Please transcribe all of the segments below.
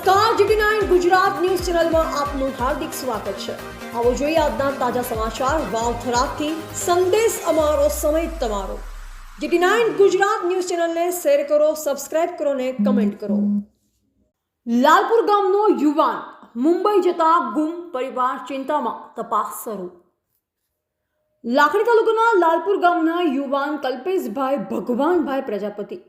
નમસ્કાર, GT Gujarat news ચેનલમાં આપનું હાર્દિક સ્વાગત છે. આવો જોઈએ આજના તાજા સમાચાર વાવથરાથી સંદેશ અમારો, સમય તમારો. જીટી નાઇન ગુજરાત ન્યૂઝ ચેનલને શેર કરો, સબસ્ક્રાઇબ કરો ને કમેન્ટ કરો. લાલપુર ગામનો યુવાન મુંબઈ જતા ગુમ પરિવાર ચિંતામાં તપાસ શરૂ. લાખણી તાલુકાના લાલપુર ગામના યુવાન કલ્પેશભાઈ ભગવાનભાઈ પ્રજાપતિ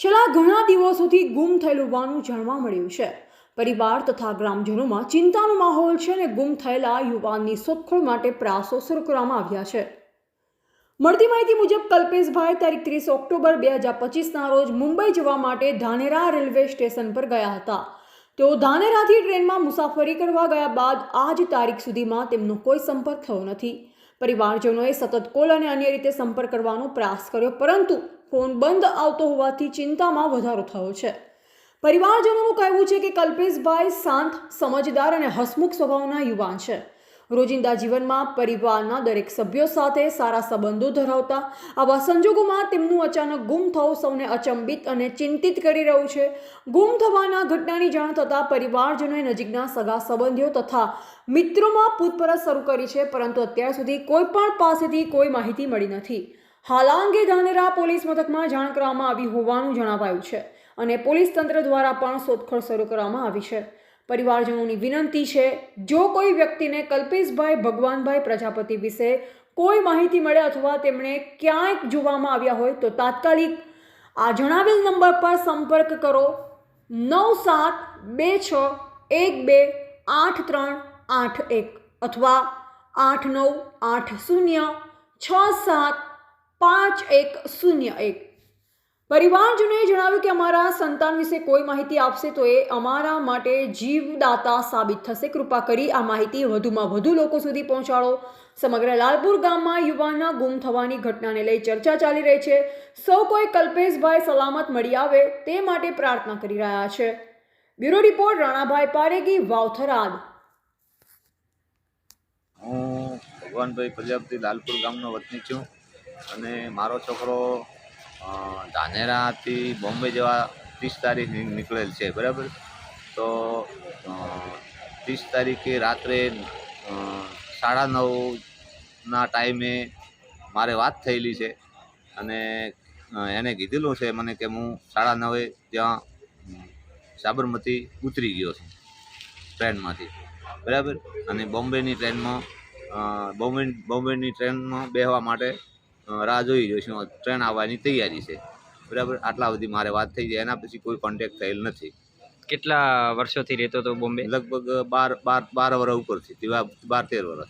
છેલ્લા ઘણા દિવસોથી ગુમ થયેલું હોવાનું જાણવા મળ્યું છે. પરિવાર તથા ગ્રામજનોમાં ચિંતાનો માહોલ છે અને ગુમ થયેલા યુવાનની શોધખોળ માટે પ્રયાસો શરૂ કરવામાં આવ્યા છે. મળતી માહિતી મુજબ, કલ્પેશભાઈ તારીખ ત્રીસ ઓક્ટોબર બે હજાર પચીસના રોજ મુંબઈ જવા માટે ધાનેરા રેલવે સ્ટેશન પર ગયા હતા. તેઓ ધાનેરાથી ટ્રેનમાં મુસાફરી કરવા ગયા બાદ આજ તારીખ સુધીમાં તેમનો કોઈ સંપર્ક થયો નથી. પરિવારજનોએ સતત કોલ અને અન્ય રીતે સંપર્ક કરવાનો પ્રયાસ કર્યો, પરંતુ ફોન બંધ આવતો હોવાથી ચિંતામાં વધારો થયો છે. પરિવારજનોનું કહેવું છે કે કલ્પેશભાઈ શાંત, સમજદાર અને હસમુખ સ્વભાવના યુવાન છે. રોજિંદા જીવનમાં પરિવારના દરેક સભ્યો સાથે સારા સંબંધો ધરાવતા, આવા સંજોગોમાં તેમનું અચાનક ગુમ થવું સૌને અચંબિત અને ચિંતિત કરી રહ્યું છે. ગુમ થવાના ઘટનાની જાણ થતાં પરિવારજનોએ નજીકના સગા સંબંધીઓ તથા મિત્રોમાં પૂછપરછ શરૂ કરી છે, પરંતુ અત્યાર સુધી કોઈ પણ પાસેથી કોઈ માહિતી મળી નથી. હાલ અંગે ધાનેરા પોલીસ મથકમાં જાણ કરવામાં આવી હોવાનું જણાવાયું છે. અને પોલીસ તંત્ર દ્વારા પણ શોધખોળ શરૂ કરવામાં આવી છે. પરિવારજનોની વિનંતી છે, જો કોઈ વ્યક્તિને કલ્પેશભાઈ ભગવાનભાઈ પ્રજાપતિ વિશે કોઈ માહિતી મળે અથવા તેમણે ક્યાંક જોવામાં આવ્યા હોય તો તાત્કાલિક આ જણાવેલ નંબર પર સંપર્ક કરો. નવ સાત બે છ એક બે આઠ ત્રણ આઠ એક અથવા આઠ નવ આઠ શૂન્ય છ સાત પાંચ એક શૂન્ય એક. પરિવારજનોએ જણાવ્યું કે અમારા સંતાન વિશે કોઈ માહિતી આપશે તો એ અમારા માટે જીવદાતા સાબિત થશે. કૃપા કરી આ માહિતી વધુમાં વધુ લોકો સુધી પહોંચાડો. સમગ્ર લાલપુર ગામમાં યુવાનના ગુમ થવાની ઘટનાને લઈ ચર્ચા ચાલી રહી છે. સૌ કોઈ કલ્પેશભાઈ સલામત મળી આવે તે માટે પ્રાર્થના કરી રહ્યા છે. Bureau report Ranabhai Paregi, Vavtharad. હું ભગવાનભાઈ પ્રજાપતિ લાલપુર ગામનો વતની છું અને મારો છોકરો ધાનેરાથી બોમ્બે જવા ત્રીસ તારીખ નીકળેલ છે, બરાબર? તો ત્રીસ તારીખે રાત્રે સાડા નવના ટાઈમે મારે વાત થયેલી છે અને એને કીધેલું છે મને કે હું સાડા નવે ત્યાં સાબરમતી ઉતરી ગયો છું ટ્રેનમાંથી, બરાબર? અને બોમ્બેની ટ્રેનમાં બોમ્બે, બોમ્બેની ટ્રેનમાં બેસવા માટે રાહ જોઈ રહ્યો છું. ટ્રેન આવવાની તૈયારી છે. બરાબર? આટલા બધી મારે વાત થઈ જાય. એના પછી કોઈ કોન્ટેક્ટ થયેલ નથી. કેટલા વર્ષોથી રહેતો હતો બોમ્બે? લગભગ બાર બાર બાર વર્ષ ઉપરથી બાર બાર તેર વર્ષ